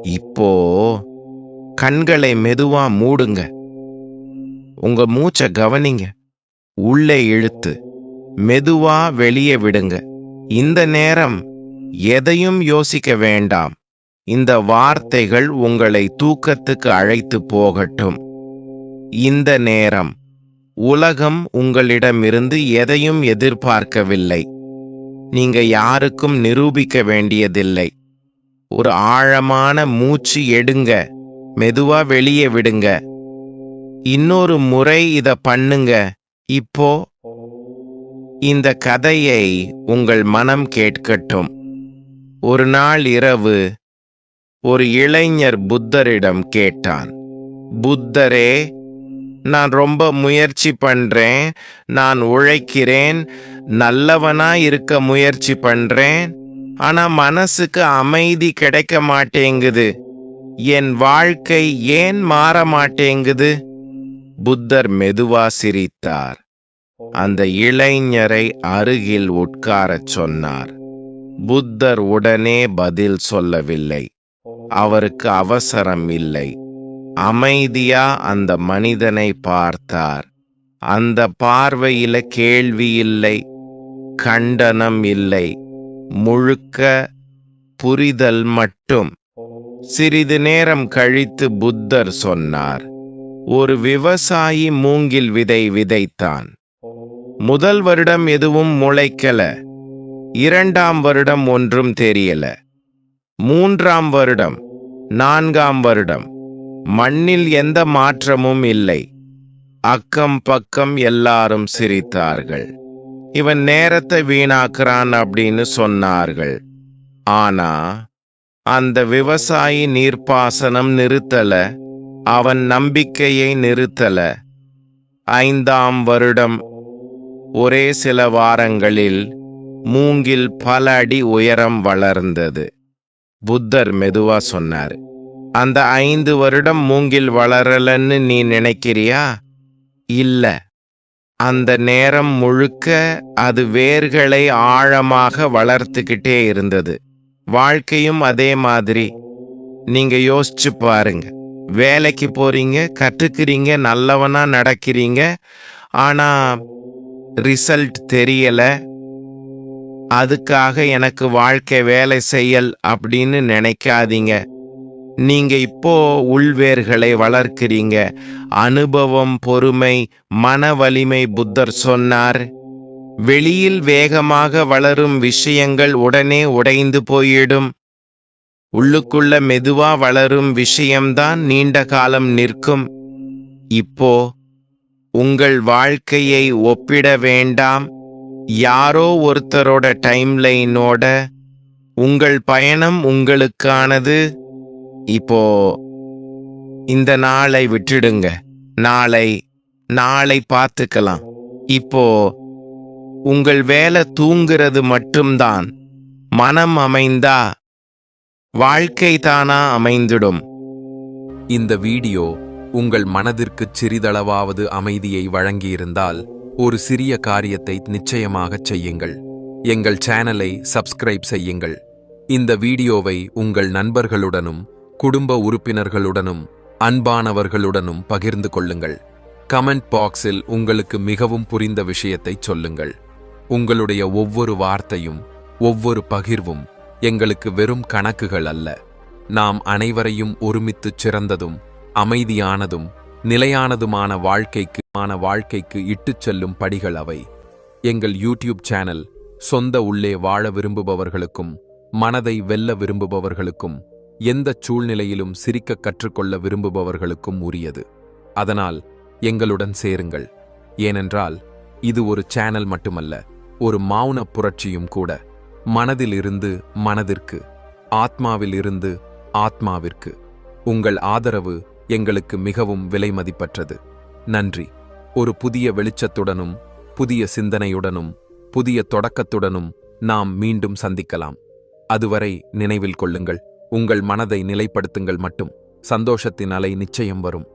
இப்போ கண்களை மெதுவா மூடுங்க. உங்க மூச்சை கவனிங்க. உள்ளே இழுத்து மெதுவா வெளியே விடுங்க. இந்த நேரம் எதையும் யோசிக்க வேண்டாம். இந்த வார்த்தைகள் உங்களை தூக்கத்துக்கு அழைத்து போகட்டும். இந்த நேரம் உலகம் உங்களிடமிருந்து எதையும் எதிர்பார்க்கவில்லை. நீங்க யாருக்கும் நிரூபிக்க வேண்டியதில்லை. ஒரு ஆழமான மூச்சு எடுங்க. மெதுவா வெளியே விடுங்க. இன்னொரு முறை இத பண்ணுங்க. இப்போ இந்த கதையை உங்கள் மனம் கேட்கட்டும். ஒரு நாள் இரவு ஒரு இளைஞர் புத்தரிடம் கேட்டான். புத்தரே நான் ரொம்ப முயற்சி பண்றேன். நான் உழைக்கிறேன். நல்லவனா இருக்க முயற்சி பண்றேன். ஆனா மனசுக்கு அமைதி கிடைக்க மாட்டேங்குது. என் வாழ்க்கை ஏன் மாற மாட்டேங்குது? புத்தர் மெதுவா சிரித்தார். அந்த இளைஞரை அருகில் உட்காரச் சொன்னார். புத்தர் உடனே பதில் சொல்லவில்லை. அவருக்கு அவசரம் இல்லை. அமைதியா அந்த மனிதனை பார்த்தார். அந்த பார்வையில கேள்வி இல்லை. கண்டனம் இல்லை. முழுக்க புரிதல் மட்டும். சிறிது நேரம் கழித்து புத்தர் சொன்னார் ஒரு விவசாயி மூங்கில் விதை விதைத்தான். முதல் வருடம் எதுவும் முளைக்கல. இரண்டாம் வருடம் ஒன்றும் தெரியல. மூன்றாம் வருடம் நான்காம் வருடம். மண்ணில் எந்த மாற்றமும் இல்லை. அக்கம் பக்கம் எல்லாரும் சிரித்தார்கள். இவன் நேரத்தை வீணாக்குறான் அப்படின்னு சொன்னார்கள். ஆனா அந்த விவசாயி நீர்ப்பாசனம் நிறுத்தல அவன் நம்பிக்கையை நிறுத்தல. ஐந்தாம் வருடம் ஒரே சில வாரங்களில் மூங்கில் பல அடி உயரம் வளர்ந்தது. புத்தர் மெதுவா சொன்னார் அந்த ஐந்து வருடம் மூங்கில் வளரலன்னு நீ நினைக்கிறியா? இல்லை. அந்த நேரம் முழுக்க அது வேர்களை ஆழமாக வளர்த்துக்கிட்டே இருந்தது. வாழ்க்கையும் அதே மாதிரி. நீங்க யோசிச்சு பாருங்க. வேலைக்கு போறீங்க கற்றுக்கிறீங்க நல்லவனா நடக்கிறீங்க. ஆனா ரிசல்ட் தெரியல. அதுக்காக எனக்கு வாழ்க்கை வேலை செய்யல் அப்படின்னு நினைக்காதீங்க. நீங்க இப்போ உள்வேர்களை வளர்க்கிறீங்க. அனுபவம் பொறுமை மன வலிமை புத்தர் சொன்னார். வெளியில் வேகமாக வளரும் விஷயங்கள் உடனே உடைந்து போயிடும். உள்ளுக்குள்ள மெதுவா வளரும் விஷயம்தான் நீண்ட காலம் நிற்கும். இப்போ உங்கள் வாழ்க்கையை ஒப்பிட வேண்டாம். யாரோ ஒருத்தரோட டைம்லைனோட உங்கள் பயணம் உங்களுக்கானது. இப்போ இந்த நாளை விட்டுடுங்க. நாளை நாளை பார்த்துக்கலாம். இப்போ உங்கள் வேலை தூங்குறது மட்டும்தான். மனம் அமைந்தா வாழ்க்கை தானா அமைந்திடும். இந்த வீடியோ உங்கள் மனதிற்கு சிறிதளவாவது அமைதியை வழங்கியிருந்தால் ஒரு சிறிய காரியத்தை நிச்சயமாக செய்யுங்கள். எங்கள் சேனலை சப்ஸ்கிரைப் செய்யுங்கள். இந்த வீடியோவை உங்கள் நண்பர்களுடனும் குடும்ப உறுப்பினர்களுடனும் அன்பானவர்களுடனும் பகிர்ந்து கொள்ளுங்கள். கமெண்ட் பாக்ஸில் உங்களுக்கு மிகவும் புரிந்த விஷயத்தைச் சொல்லுங்கள். உங்களுடைய ஒவ்வொரு வார்த்தையும் ஒவ்வொரு பகிர்வும் எங்களுக்கு வெறும் கணக்குகள் அல்ல. நாம் அனைவரையும் ஒருமித்துச் சிறந்ததும் அமைதியானதும் நிலையானதுமான வாழ்க்கைக்கு மான வாழ்க்கைக்கு இட்டுச் செல்லும் படிகள் அவை. எங்கள் யூடியூப் சேனல் சொந்த உள்ளே வாழ விரும்புபவர்களுக்கும் மனதை வெல்ல விரும்புபவர்களுக்கும் எந்தச் சூழ்நிலையிலும் சிரிக்க கற்றுக்கொள்ள விரும்புபவர்களுக்கும் உரியது. அதனால் எங்களுடன் சேருங்கள். ஏனென்றால் இது ஒரு சேனல் மட்டுமல்ல ஒரு மௌன புரட்சியும் கூட. மனதிலிருந்து மனதிற்கு ஆத்மாவிலிருந்து ஆத்மாவிற்கு. உங்கள் ஆதரவு எங்களுக்கு மிகவும் விலைமதிப்பற்றது நன்றி. ஒரு புதிய வெளிச்சத்துடனும் புதிய சிந்தனையுடனும் புதிய தொடக்கத்துடனும் நாம் மீண்டும் சந்திக்கலாம். அதுவரை நினைவில் கொள்ளுங்கள். உங்கள் மனதை நிலைப்படுத்துங்கள் மட்டும். சந்தோஷத்தின் அலை நிச்சயம் வரும்.